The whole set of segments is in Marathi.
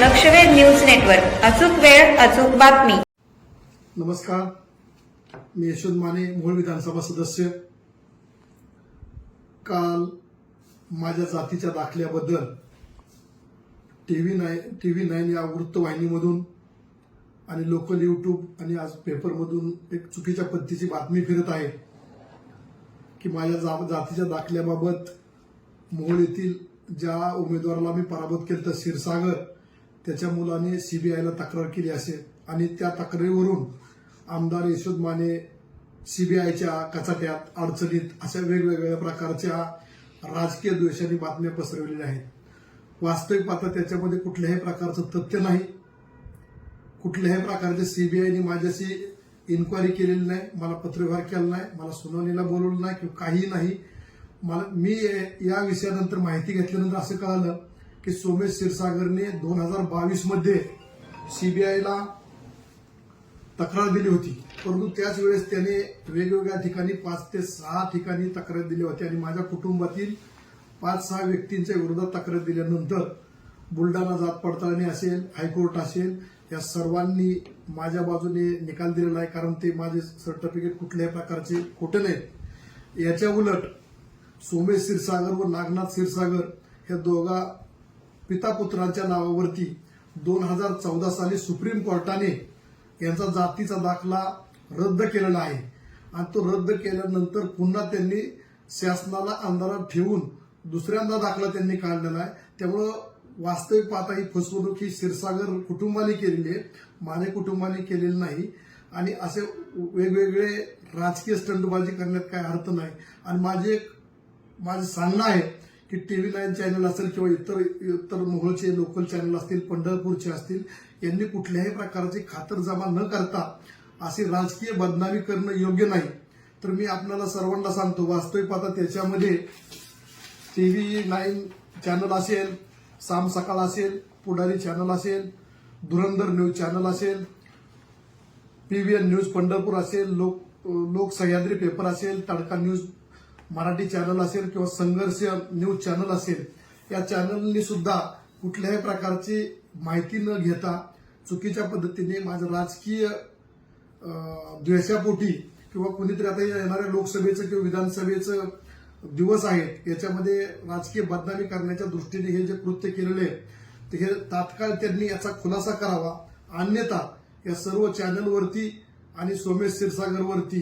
लक्षवेध न्यूज नेटवर्क. अचूक वेळ अचूक बातमी. नमस्कार. मी यशवंत माने मूळ विधानसभा सदस्य. काल माझ्या जातीच्या दाखल्याबद्दल T V nine T V nine या वृत्तवाहिनीमधून आणि लोकल यूट्यूब आणि आज पेपरमधून एक चुकीच्या पद्धतीची बातमी फिरत आहे की माझ्या जा जातीच्या दाखल्याबाबत मोहोळ येथील ज्या उमेदवाराला मी पराभूत केलं तर क्षीरसागर त्याच्या मुलाने सीबीआयला तक्रार केली असेल आणि त्या तक्रारीवरून आमदार यशोद माने सीबीआयच्या कचाट्यात अडचणीत अशा वेगवेगळ्या प्रकारच्या राजकीय द्वेषाने बातम्या पसरवलेल्या आहेत. वास्तविक पाहता त्याच्यामध्ये कुठल्याही प्रकारचं तथ्य नाही. कुठल्याही प्रकारचे सीबीआयने माझ्याशी इन्क्वायरी केलेली नाही मला पत्रव्यवहार केला नाही मला सुनावणीला बोलवलं नाही किंवा काहीही नाही. मला मी या विषयानंतर माहिती घेतल्यानंतर असं कळालं की सोमेश क्षीरसागरने दोन हजार बावीसमध्ये सीबीआयला तक्रार दिली होती. परंतु त्याच वेळेस त्याने वेगवेगळ्या ठिकाणी पाच ते सहा ठिकाणी तक्रार दिली होती आणि माझ्या कुटुंबातील पाच सहा व्यक्तींच्या विरोधात तक्रार दिल्यानंतर बुलढाणा जात पडताळणी असेल हायकोर्ट असेल या सर्वांनी माझ्या बाजूने निकाल दिलेला आहे. कारण ते माझे सर्टिफिकेट कुठल्याही प्रकारचे खोटे नाहीत. याच्या उलट सोमेश क्षीरसागर व नागनाथ क्षीरसागर या दोघा पिता पुत्रांच्या नावावरती दोन हजार चौदा साली सुप्रीम कोर्टाने यांचा जातीचा दाखला रद्द केलेला आहे. आणि तो रद्द केल्यानंतर पुन्हा त्यांनी शासनाला अंधारात ठेवून दुसऱ्यांदा दाखला त्यांनी काढलेला आहे. त्यामुळं वास्तविक पाहता ही फसवणूक ही क्षीरसागर कुटुंबाने केलेली आहे. माने कुटुंबाने केलेली नाही. आणि असे वेगवेगळे राजकीय स्टंटबाजी करण्यात काही अर्थ नाही. आणि माझे एक माझं सांगणं आहे की टी व्ही नाईन चॅनल असेल किंवा इतर इतर मोहोळचे लोकल चॅनल असतील पंढरपूरचे असतील यांनी कुठल्याही प्रकारची खातरजमा न करता अशी राजकीय बदनामी करणं योग्य नाही. तर मी आपल्याला सर्वांना सांगतो वास्तविक पाहता त्याच्यामध्ये टी व्ही नाईन चॅनल असेल साम सकाळ असेल पुढारी चॅनल असेल धुरंधर न्यूज चॅनल असेल पीव्हीएन न्यूज पंढरपूर असेल लोक लोक सह्याद्री पेपर असेल तडका न्यूज मराठी चॅनल असेल किंवा संघर्ष न्यूज चॅनल असेल या चॅनलनी सुद्धा कुठल्याही प्रकारची माहिती न घेता चुकीच्या पद्धतीने माझं राजकीय द्वेषापोटी किंवा कुणीतरी आता येणाऱ्या लोकसभेचं किंवा विधानसभेचं दिवस आहेत याच्यामध्ये राजकीय बदनामी करण्याच्या दृष्टीने हे जे कृत्य केलेले आहे ते हे तात्काळ त्यांनी याचा खुलासा करावा. अन्यथा या सर्व चॅनलवरती आणि सोमेश क्षीरसागरवरती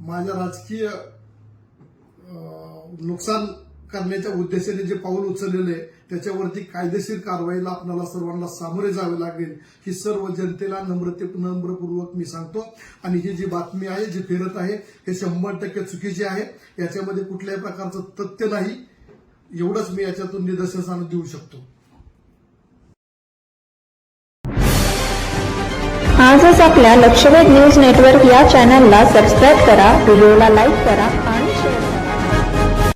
माझ्या राजकीय नुकसान करण्याच्या उद्देशाने जे पाऊल उचललेलं आहे त्याच्यावरती कायदेशीर कारवाईला आपल्याला सर्वांना सामोरे जावे लागेल ही सर्व जनतेला नम्रते नम्रपूर्वक मी सांगतो. आणि ही जी बातमी आहे जी फिरत आहे हे शंभर टक्के चुकीची आहे. याच्यामध्ये कुठल्याही प्रकारचं तथ्य नाही. एवढंच मी याच्यातून निदर्शनानं देऊ शकतो. आजच आपल्या लक्षवेध न्यूज नेटवर्क या चॅनलला सबस्क्राईब करा व्हिडिओला लाईक करा.